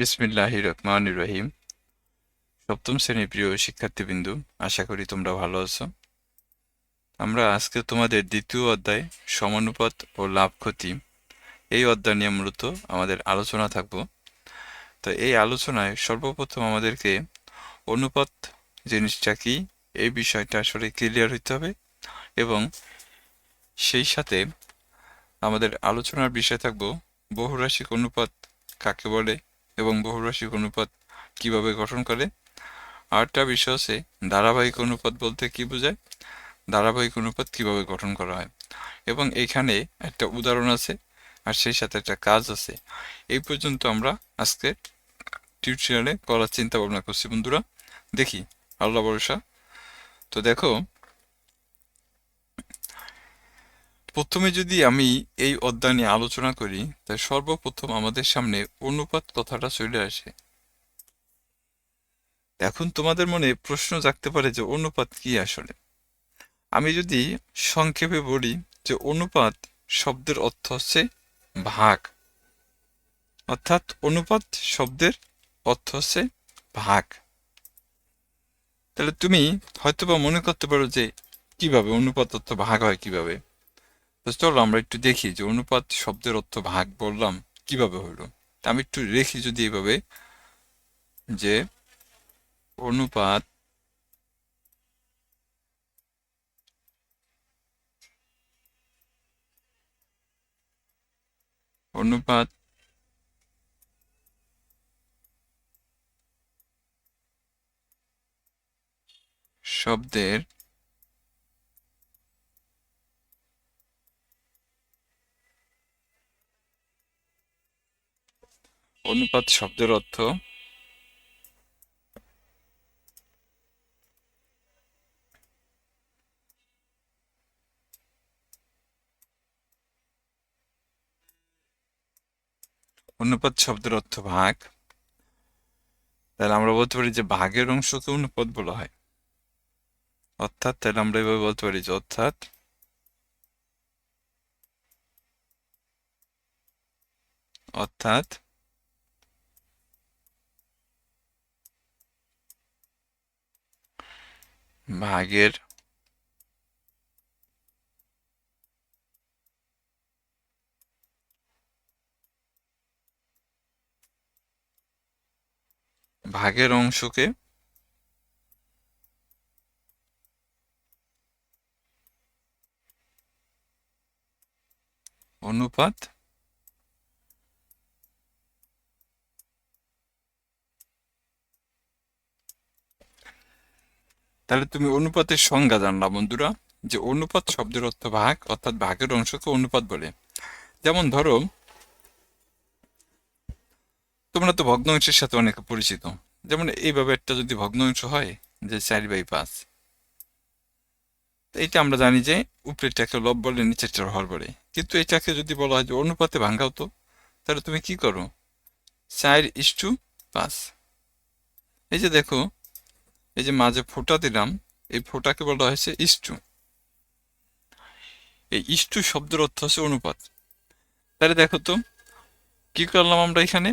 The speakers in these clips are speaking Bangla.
বিসমিল্লাহ রহমান রহিম সপ্তম শ্রেণির প্রিয় শিক্ষার্থীবৃন্দু, আশা করি তোমরা ভালো আছো। আমরা আজকে তোমাদের দ্বিতীয় অধ্যায়, সমানুপাত ও লাভ ক্ষতি। এই অধ্যায় নিয়ে মূলত আমাদের আলোচনা থাকব। তো এই আলোচনায় সর্বপ্রথম আমাদেরকে অনুপাত জিনিসটা কি, এই বিষয়টা আসলে ক্লিয়ার হইতে হবে এবং সেই সাথে আমাদের আলোচনার বিষয় থাকব বহুরাশিক অনুপাত কাকে বলে এবং বহুরাশিক অনুপাত কীভাবে গঠন করে? আরেকটা বিষয় হচ্ছে, ধারাবাহিক অনুপাত বলতে কি বোঝায়? ধারাবাহিক অনুপাত কীভাবে গঠন করা হয়? এবং এখানে একটা উদাহরণ আছে, আর সেই সাথে একটা কাজ আছে। এই পর্যন্ত আমরা আজকে টিউটোরিয়ালে করার চিন্তা ভাবনা করছি। বন্ধুরা, দেখি, আল্লাহ ভরসা। তো দেখো প্রথমে যদি আমি এই অধ্যায় নিয়ে আলোচনা করি তাই সর্বপ্রথম আমাদের সামনে অনুপাত কথাটা চলে আসে। এখন তোমাদের মনে প্রশ্ন জাগতে পারে যে অনুপাত কি আসলে? আমি যদি সংক্ষেপে বলি যে অনুপাত শব্দের অর্থ হচ্ছে ভাগ। অর্থাৎ অনুপাত শব্দের অর্থ হচ্ছে ভাগ। তাহলে তুমি হয়তোবা মনে করতে পারো যে কীভাবে অনুপাত অর্থ ভাগ হয় কীভাবে? তো চলো আমরা একটু দেখি যে অনুপাত শব্দের অর্থ ভাগ বললাম কীভাবে হলো। আমি একটু রেখি যদি এভাবে যে অনুপাত অনুপাত শব্দের অনুপাত শব্দের অর্থ? অনুপাত শব্দের অর্থ ভাগ। তাহলে আমরা বলতে পারি যে ভাগের অংশকে অনুপাত বলা হয়। অর্থাৎ তাহলে আমরা এভাবে বলতে পারি যে অর্থাৎ অর্থাৎ ভাগের ভাগের অংশকে অনুপাত তাহলে তুমি অনুপাতের সংজ্ঞা জানলা বন্ধুরা, যে অনুপাত শব্দের অর্থ ভাগ, অর্থাৎ ভাগের অংশকে অনুপাত বলে। যেমন ধরো, তোমরা তো ভগ্নাংশের সাথে অনেকে পরিচিত। যেমন এইভাবে একটা যদি ভগ্নাংশ হয়, যে চার বাই পাঁচ। এইটা আমরা জানি যে উপরেরটাকে লব বলে নিচেরটা হর বলে। কিন্তু এটাকে যদি বলা হয় যে অনুপাতে ভাঙ্গাও তো, তাহলে তুমি কি করো? চার ইস্টু পাঁচ। এই যে দেখো এই যে মাঝে ফোঁটা দিলাম, এই ফোঁটাকে বলা হয়েছে ইস্টু এই ইস্টু শব্দের অর্থ হচ্ছে অনুপাত। তাহলে দেখো তো, কি করলাম আমরা এখানে?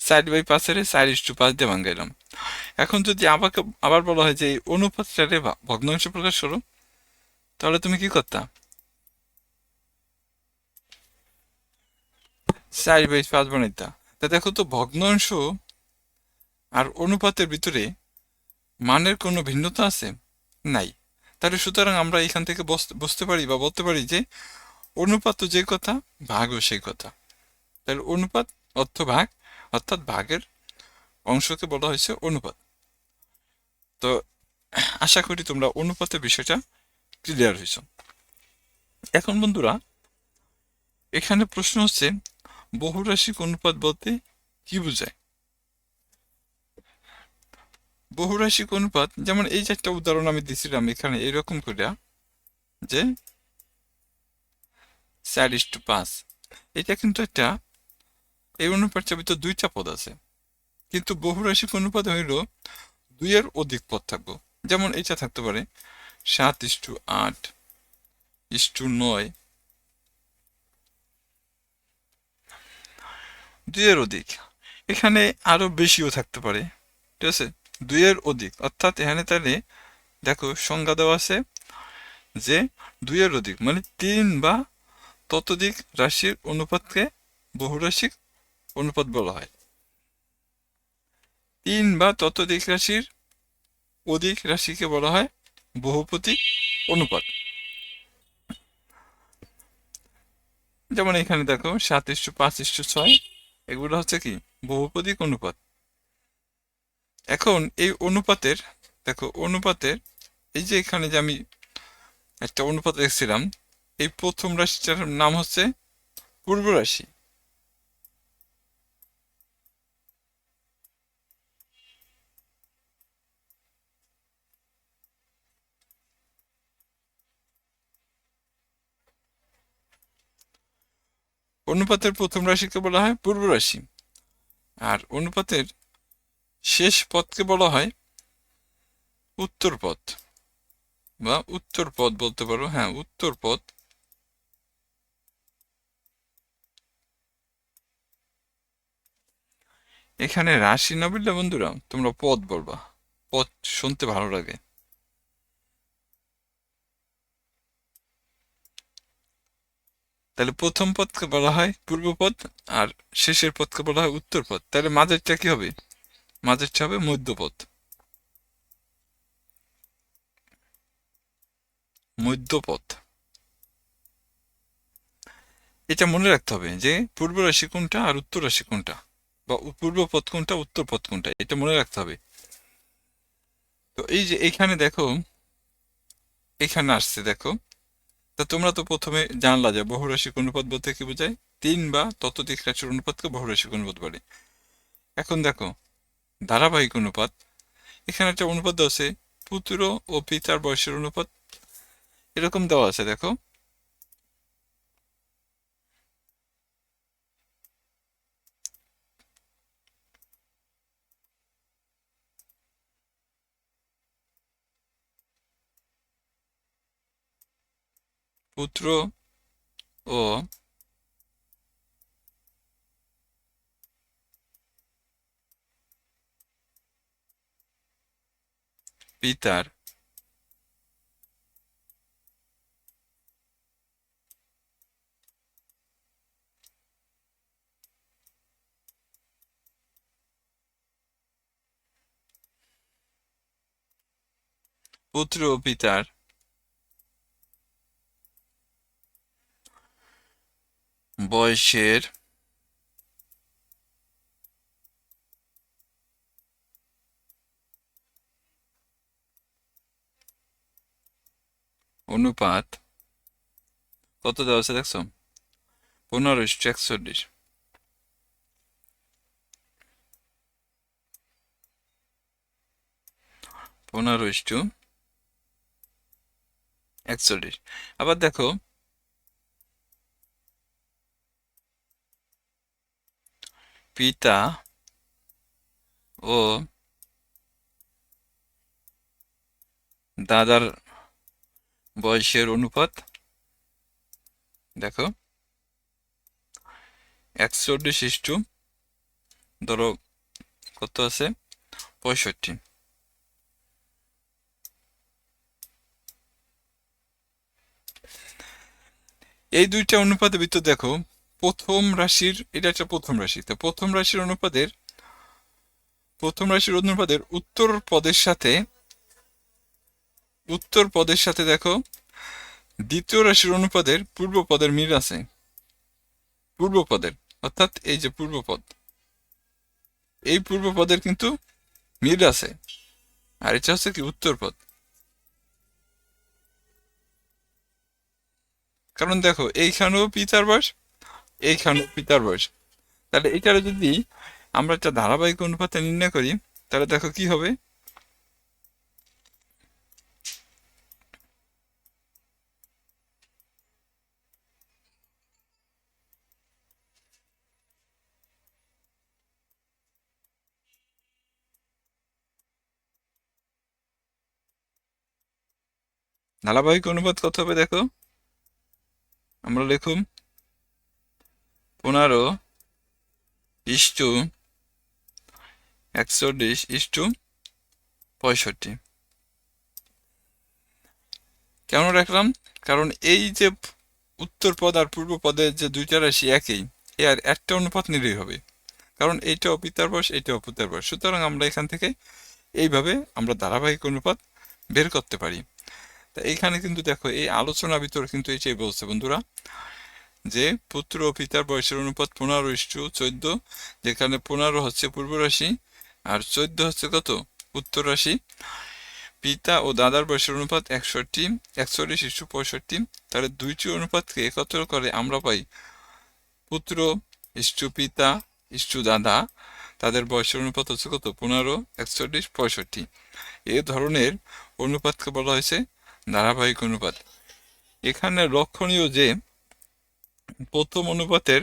চার বাই পাঁচের চার ইস্টু পাঁচ দিয়ে ভাঙ্গাইলাম এখন যদি আমাকে আবার বলা হয় যে এই অনুপাতটারে ভগ্নাংশ প্রকাশ করো, তাহলে তুমি কি করতা? চার বাই পাঁচ বানাইতা। তা দেখো তো, ভগ্নাংশ আর অনুপাতের ভিতরে মানের কোনো ভিন্নতা আছে? নাই। তাহলে সুতরাং আমরা এখান থেকে বুঝতে পারি বা বলতে পারি যে অনুপাত যে কথা ভাগও সেই কথা। তাহলে অনুপাত অর্থ ভাগ, অর্থাৎ ভাগের অংশকে বলা হয়েছে অনুপাত। তো আশা করি তোমরা অনুপাতের বিষয়টা ক্লিয়ার হয়েছ। এখন বন্ধুরা, এখানে প্রশ্ন হচ্ছে বহুরাশিক অনুপাত বলতে কি বোঝায়? বহুরাশিক অনুপাত, যেমন এই যে একটা উদাহরণ আমি দিছিলাম এখানে, এরকম করিয়া যে চার ইস টু পাঁচ, এটা কিন্তু একটা, এই অনুপাতের ভিতর দুইটা পদ আছে। কিন্তু বহুরাশিক অনুপাত হইল দুইয়ের অধিক পদ থাকব। যেমন এটা থাকতে পারে, সাত ইস টু আট ইস টু নয়, দুইয়ের অধিক। এখানে আরও বেশিও থাকতে পারে, ঠিক আছে? দুইয়ের অধিক। অর্থাৎ এখানে তাহলে দেখো সংজ্ঞা দেওয়া আছে যে দুইয়ের অধিক মানে তিন বা ততোধিক রাশির অনুপাতকে বহুরাশিক অনুপাত বলা হয়। তিন বা ততোধিক রাশির অধিক রাশিকে বলা হয় বহুপতি অনুপাত। যেমন এখানে দেখো সাত ইস্টু পাঁচ ইস্টু ছয়, এগুলো হচ্ছে কি? বহুপদীক অনুপাত। এখন এই অনুপাতের, দেখো অনুপাতের, এই যে এখানে যে আমি একটা অনুপাত রেখেছিলাম, এই প্রথম রাশিটার নাম হচ্ছে পূর্ব রাশি। অনুপাতের প্রথম রাশিকে বলা হয় পূর্ব রাশি। আর অনুপাতের শেষ পথকে বলা হয় উত্তর পথ বা উত্তর পথ বলতে পারো। হ্যাঁ উত্তর পথ এখানে রাশি না বন্ধুরা, তোমরা পদ বলবা। পদ শুনতে ভালো লাগে। তাহলে প্রথম পদকে বলা হয় পূর্ব পদ আর শেষের পথকে বলা হয় উত্তর পদ। তাহলে মাঝেরটা কি হবে? মাঝেরটা হবে মধ্যপথ। মধ্যপথ। এটা মনে রাখতে হবে যে, পূর্ব রাশি কোনটা আর উত্তর রাশি কোনটা? বা পূর্ব পথ কোনটা, উত্তর পথ কোনটা? এটা মনে রাখতে হবে। তো এই যে এখানে দেখো, এখানে আসছে দেখো, তা তোমরা তো প্রথমে জানলা যে বহুরাশিক অনুপাত বলতে কি বোঝায়? তিন বা ততোধিক রাশির অনুপাতকে বহুরাশিক অনুপাত বলে। এখন দেখো ধারাবাহিক অনুপাত। এখানে একটা অনুপাত আছে, পুত্র ও পিতার বয়সের অনুপাত। এরকম দেওয়া আছে, দেখো। পুত্র ও পিতার পুত্র ও পিতার বয়সের অনুপাত কত দেওয়া আছে দেখছ? পনেরো একচল্লিশ। পনেরো ইস্টু একচল্লিশ। আবার দেখো, পিতা ও দাদার বয়সের অনুপাত? দেখো। একচল্লিশ ইস্টু, ধরো কত আছে? পঁয়ষট্টি। এই দুইটা অনুপাতের ভিতর দেখো, প্রথম রাশির, এটা একটা প্রথম রাশি। তো প্রথম রাশির অনুপাতের, প্রথম রাশির অনুপাতের উত্তর পদের সাথে উত্তর পদের সাথে দেখো, দ্বিতীয় রাশির অনুপাদের পূর্ব পদের মিল আছে। পূর্ব পদের অর্থাৎ এই যে পূর্ব পদ এই পূর্ব পদের কিন্তু মিল আছে। আর এটা হচ্ছে কি উত্তর পদ কারণ দেখো, এইখানেও পিতার বয়স, এইখানেও পিতার বয়স। তাহলে এটার যদি আমরা একটা ধারাবাহিক অনুপাতে নির্ণয় করি, তাহলে দেখো কি হবে? ধারাবাহিক অনুপাত কত হবে দেখো? আমরা লিখুন পনেরো ইস্টু একচল্লিশ ইস্টু পঁয়ষট্টি। কেন রাখলাম? কারণ এই যে উত্তর পদ আর পূর্ব পদের যে দুইটা রাশি একই, এ আর একটা অনুপাত নিলেই হবে। কারণ এইটা বয়স, এইটা অপিতার বয়স। সুতরাং আমরা এখান থেকে এইভাবে আমরা ধারাবাহিক অনুপাত বের করতে পারি। তা এইখানে কিন্তু দেখো, এই আলোচনা ভিতরে কিন্তু এইটাই বলছে বন্ধুরা, যে পুত্র ও পিতার বয়সের অনুপাত পনেরো ইস্টু চোদ্দ, যেখানে পনেরো হচ্ছে পূর্ব রাশি আর চোদ্দ হচ্ছে কত? উত্তর রাশি। পিতা ও দাদার বয়সের অনুপাত একষট্টি, একচল্লিশ ইস্টু পঁয়ষট্টি, তাহলে দুইটি অনুপাতকে একত্র করে আমরা পাই পুত্র ইস্টু পিতা ইস্টু দাদা, তাদের বয়সের অনুপাত হচ্ছে কত? পনেরো, একচল্লিশ, পঁয়ষট্টি। এ ধরনের অনুপাতকে বলা হয়েছে ধারাবাহিক অনুপাত। এখানে লক্ষণীয় যে প্রথম অনুপাতের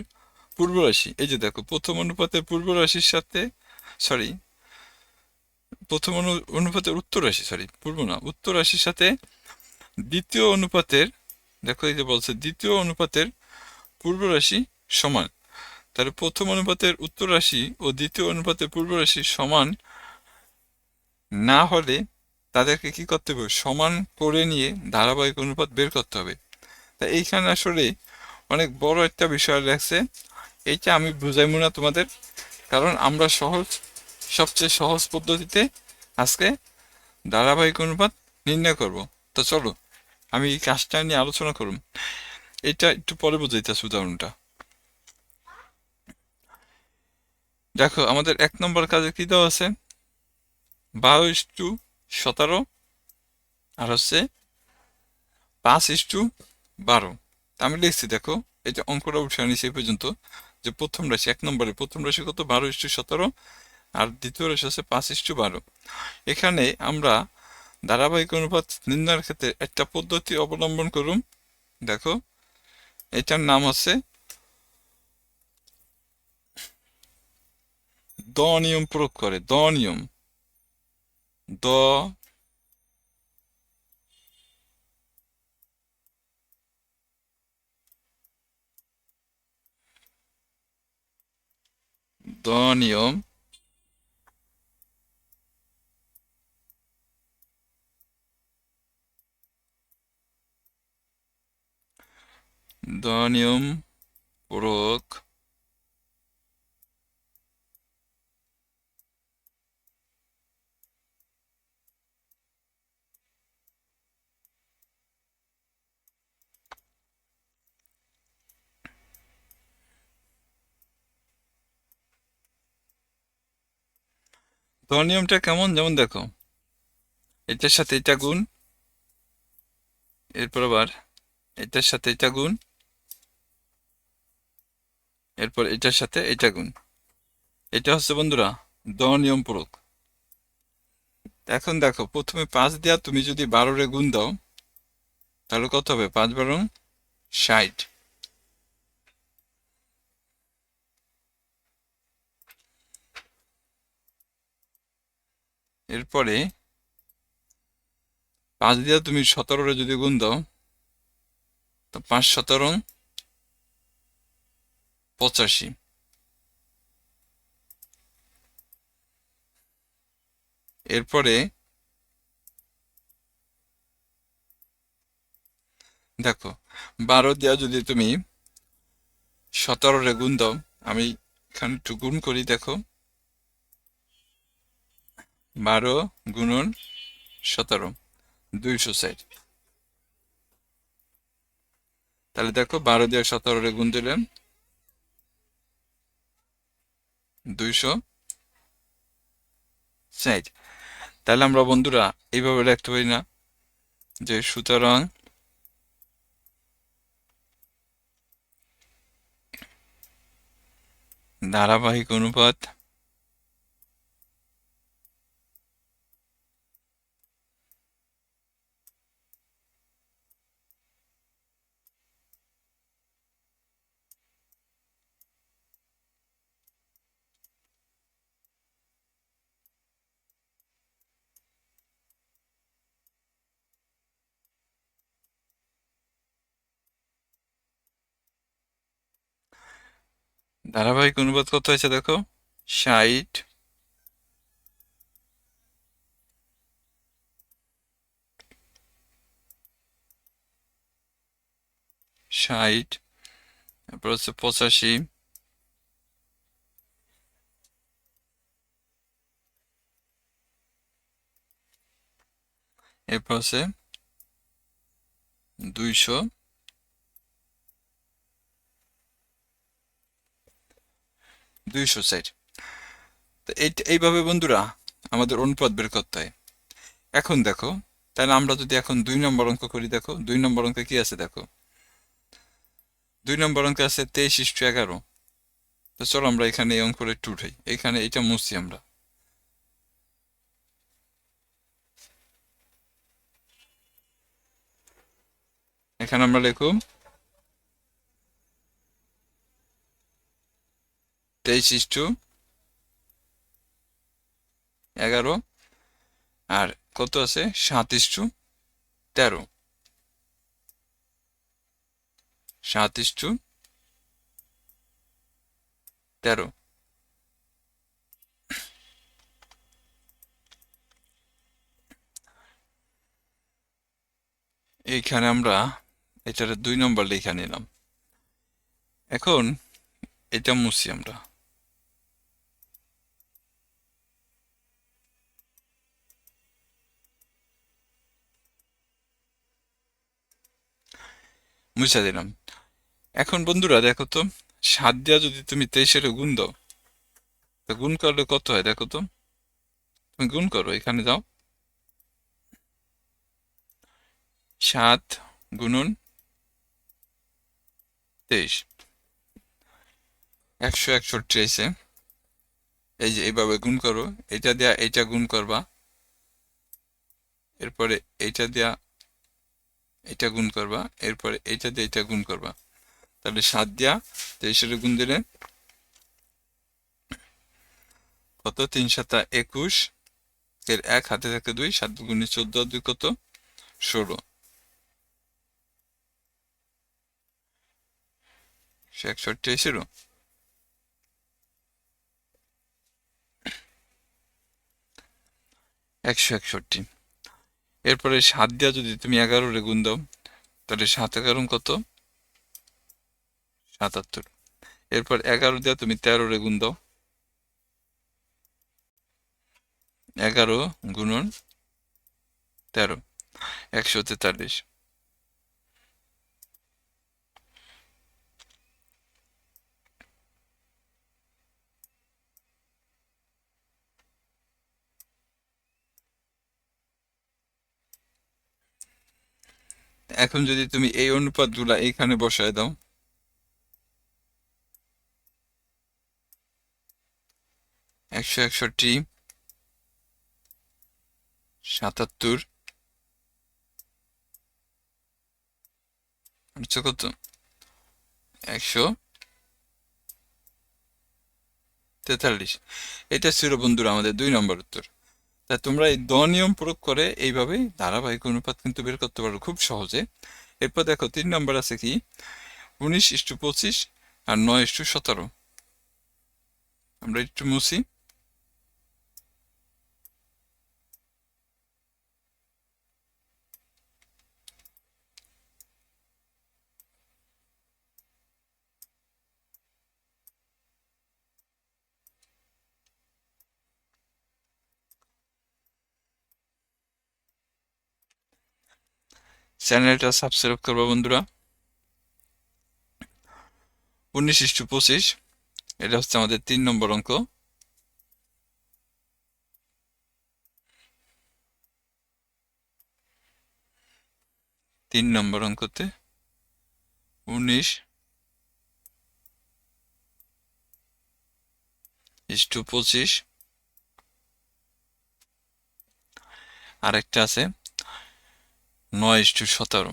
পূর্ব রাশি এই যে দেখো, প্রথম অনুপাতের পূর্ব রাশির সাথে সরি প্রথম অনু, অনুপাতের উত্তর রাশি সরি পূর্ব না উত্তর রাশির সাথে দ্বিতীয় অনুপাতের, দেখো এই যে বলছে, দ্বিতীয় অনুপাতের পূর্ব রাশি সমান। তাহলে প্রথম অনুপাতের উত্তর রাশি ও দ্বিতীয় অনুপাতের পূর্ব রাশি সমান না হলে তাদেরকে কি করতে হবে? সমান করে নিয়ে ধারাবাহিক অনুপাত বের করতে হবে। তা এইখানে আসলে অনেক বড় একটা বিষয় লাগছে এইটা আমি বুঝাইব না তোমাদের। কারণ আমরা সহজ, সবচেয়ে সহজ পদ্ধতিতে আজকে ধারাবাহিক অনুপাত নির্ণয় করব। তো চলো, আমি এই কাজটা নিয়ে আলোচনা করুন। এটা একটু পরে বুঝাইতেছি উদাহরণটা। দেখো, আমাদের এক নম্বর কাজে কি দেওয়া আছে? বারো ইস্টু সতেরো, আর হচ্ছে পাঁচ ইস্টু বারো। তা আমি লিখছি, দেখো এই যে অঙ্কটা উঠে আনিছি এই পর্যন্ত, যে প্রথম রাশি, এক নম্বরে প্রথম রাশি কত? বারো ইস্টু সতেরো, আর দ্বিতীয় রাশি হচ্ছে পাঁচ ইস্টু বারো। এখানে আমরা ধারাবাহিক অনুপাত নির্ণয়ের ক্ষেত্রে একটা পদ্ধতি অবলম্বন করুন। দেখো, এটার নাম হচ্ছে দ নিয়ম প্রয়োগ করে, দ নিয়ম। দ দ নিয়ম দ নিয়ম প্রয়োগ দ নিয়মটা কেমন? যেমন দেখো, এটার সাথে এটা গুণ, এরপর আবার এটার সাথে এটা গুণ, এরপর এটার সাথে এটা গুণ। এটা হচ্ছে বন্ধুরা দ নিয়ম প্রয়োগ এখন দেখো, প্রথমে পাঁচ দেওয়া তুমি যদি বারোরে গুণ দাও, তাহলে কত হবে? পাঁচ বারো ষাট। এরপরে পাঁচ দিয়ে তুমি সতেরোরে যদি গুণ দাও, তো পাঁচ সতেরো, পঁচাশি। এরপরে দেখো, বারো দেওয়া যদি তুমি সতেরোরে গুণ দাও, আমি এখানে একটু গুণ করি, দেখো। বারো গুণন সতেরো, দুইশো ষাট। তাহলে দেখো বারো দিয়ে সতেরোরে গুণ দিলেন দুইশো ষাট। তাহলে আমরা বন্ধুরা এইভাবে লিখতে পারি না যে সুতরাং ধারাবাহিক অনুপাত ধারাবাহিক অনুবাদ কত হয়েছে দেখো? ষাট। ষাট। তারপর হচ্ছে পঁচাশি। এরপর হচ্ছে দুইশো। দুইশো ষাট তো এইভাবে বন্ধুরা আমাদের অনুপাত বের করতে হয়। এখন দেখো, তাহলে আমরা যদি এখন দুই নম্বর অঙ্ক করি, দেখো, দুই নম্বর অঙ্কে কি আছে দেখো? দুই নম্বর অঙ্কে আছে তেইশ ইস্টু এগারো। তো চলো আমরা এখানে এই অঙ্কটা একটু উঠাই। এখানে এটা মুছি আমরা। এখানে আমরা লিখব তেইশ ইস্টু এগারো, আর কত আছে? সাত ইস্টু তেরো। সাত ইস্টু তেরো। এইখানে আমরা এটার দুই নম্বর লেখা নিলাম। এখন এটা মুছি আমরা। মুছে দিলাম। এখন বন্ধুরা দেখো তো, সাত দিয়া যদি তুমি তেইশের গুণ দাও, তো গুণ করলে কত হয় দেখো তো? তুমি গুণ করো, এখানে যাও সাত গুণন তেইশ। একশো একষট্টি এসে এই যে এইভাবে গুণ করো, এটা দেয়া এটা গুণ করবা। এরপরে এইটা দেয়া এটা গুণ করবা, এরপরে এইটা দিয়ে এটা গুণ করবা। তাহলে সাত দিয়া তেইশের গুণ দিলে কত? তিন সাতা একুশ, এর এক হাতে থাকে দুই, সাত গুণে চোদ্দ, দুই কত? ষোলো। একষট্টি একশো একষট্টি। এরপরে সাত দিয়া যদি তুমি এগারো রে গুণ দাও, তাহলে সাত এগারো কত? সাতাত্তর। এরপর এগারো দিয়া তুমি তেরো রে গুণ দাও। এগারো গুণন তেরো, একশো তেতাল্লিশ। এখন যদি তুমি এই অনুপাতগুলা এখানে বসায় দাও। একশো একষট্টি, সাতাত্তর হচ্ছে কত? একশো তেতাল্লিশ। এটা ছিল বন্ধুরা আমাদের দুই নম্বর উত্তর। তোমরা এই দ নিয়ম প্রয়োগ করে এইভাবে ধারাবাহিক অনুপাত কিন্তু বের করতে পারো খুব সহজে। এরপর দেখো, তিন নম্বর আছে কি? উনিশ ইস্টু পঁচিশ আর নয় ইস্টু সতেরো। আমরা একটু মুছি। চ্যানেলটা সাবস্ক্রাইব করবা, বন্ধুরা। উনিশ ইস্টু পঁচিশ, এটা হচ্ছে আমাদের তিন নম্বর অঙ্ক। তিন নম্বর অঙ্কতে উনিশ ইস্টু পঁচিশ। আরেকটা আছে। নয় ইস্টু সতেরো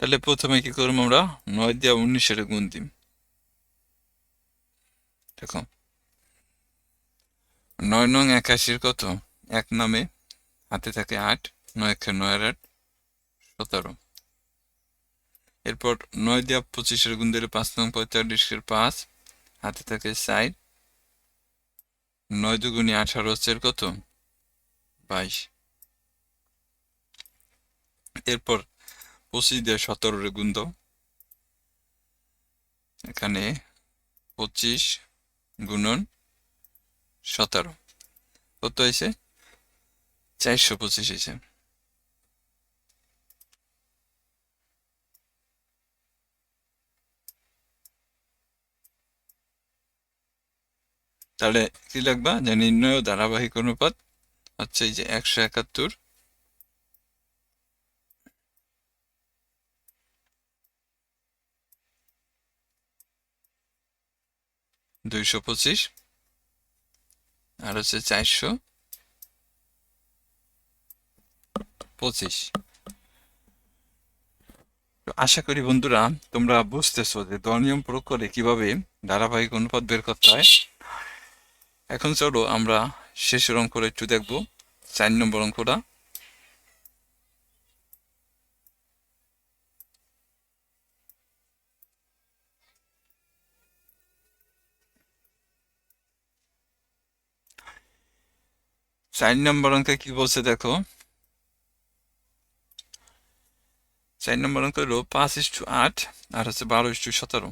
তাহলে প্রথমে কি করব আমরা নয় দিয়ে উনিশের গুণ দিম দেখো নয় নং একাশির কত? এক নামে। হাতে থাকে আট, নয় একে নয় আট, সতেরো। এরপর নয় দিয়া পঁচিশের গুণ দিলে পাঁচ নং পঁয়তাল্লিশের পাঁচ, হাতে থাকে সাইড নয় দুগুণি আঠারো হচ্ছে কত? বাইশ। এরপর পঁচিশ দিয়ে সতেরোর গুণ দাও। এখানে পঁচিশ গুণন সতেরো। কত হয়েছে? চারশো পঁচিশ হয়েছে। তাহলে কি লাগবা যে নির্ণয় ধারাবাহিক অনুপাত হচ্ছে এই যে একশো একাত্তর। দুইশো পঁচিশ। আর হচ্ছে চারশো পঁচিশ। আশা করি বন্ধুরা, তোমরা বুঝতেছো যে দলনিয়ম প্রয়োগ করে কীভাবে ধারাবাহিক অনুপাত বের করতে হয়। এখন চলো আমরা শেষের অঙ্কটা একটু দেখব। চার নম্বর অঙ্কটা। চার নম্বর অঙ্কে কি বলছে দেখো? চার নম্বর অঙ্ক হলো পাঁচ ইস্টু আট, আর হচ্ছে বারো ইস্টু সতেরো।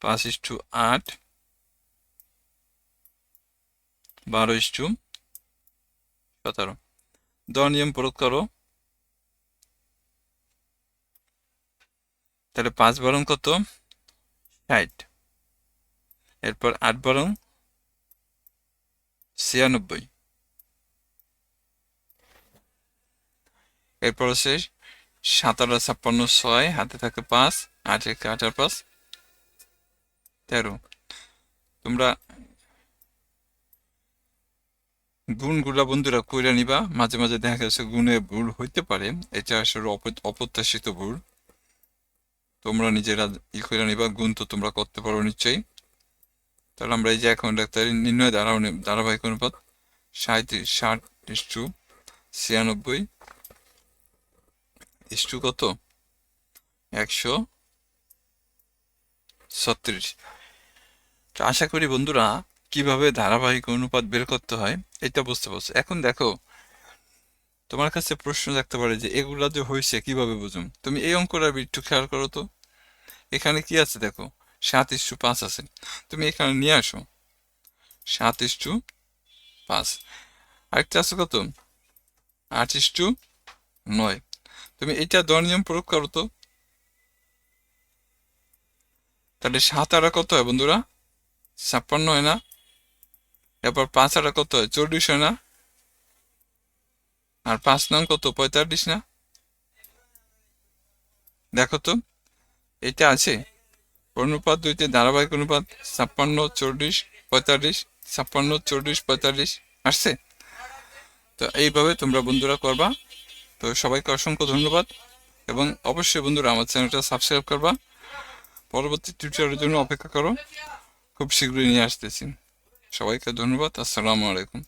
পাঁচ ইস্টু আট, বারো ইস্টু সতেরো। দশ নিয়ম প্রয়োগ করো। তাহলে পাঁচ বরং কত? ষাট। এরপর আট বরং ছিয়ানব্বই। এরপর হচ্ছে সাতারো ছাপ্পান্ন, ছয়, হাতে থাকে পাঁচ আট এক আট আর পাঁচ, তেরো। তোমরা গুণগুলা বন্ধুরা কইরা নিবা, মাঝে মাঝে দেখা গেছে গুণে ভুল হইতে পারে, এটা আসলে অপ- অপ্রত্যাশিত ভুল। তোমরা নিজেরা ই করে নিবা, গুণ তো তোমরা করতে পারো নিশ্চয়ই। তাহলে আমরা এই যে এখন ডাক্তার নির্ণয় ধারা ধারাবাহিক অনুপাত সাঁত্রিশ ষাট ছিয়ানব্বই ইস্টু কত? একশো ছত্রিশ। তো আশা করি বন্ধুরা কীভাবে ধারাবাহিক অনুপাত বের করতে হয় এটা বুঝতে পারছ। এখন দেখো, তোমার কাছে প্রশ্ন থাকতে পারে যে এগুলা যে হয়েছে কীভাবে বুঝুম? তুমি এই অঙ্কটা একটু খেয়াল করো তো। এখানে কি আছে দেখো? সাত ইস্টু পাঁচ আছে। তুমি এখানে নিয়ে আসো। সাত ইস্টু পাঁচ। আরেকটা আছে কত? আট ইস্টু নয়। তুমি এটা দর প্রয়োগ করো তো। তাহলে সাত আড়া কত হয় বন্ধুরা? ছাপ্পান্ন হয় না? এরপর পাঁচ আড়া কত হয়? চল্লিশ হয় না? আর পাঁচ নং কত? পঁয়তাল্লিশ না? দেখো তো এটা আছে। অনুপাত দুইতে ধারাবাহিক অনুপাত ছাপ্পান্ন, চল্লিশ, পঁয়তাল্লিশ, ছাপ্পান্ন, চল্লিশ, পঁয়তাল্লিশ। আসছে? তো এইভাবে তোমরা বন্ধুরা করবা। তো সবাইকে অসংখ্য ধন্যবাদ। এবং অবশ্যই বন্ধুরা আমার চ্যানেলটা সাবস্ক্রাইব করবা। পরবর্তী টিউটোরিয়ালের জন্য অপেক্ষা করো। খুব শীঘ্রই নিয়ে আসতেছি। সবাইকে ধন্যবাদ। আসসালামু আলাইকুম।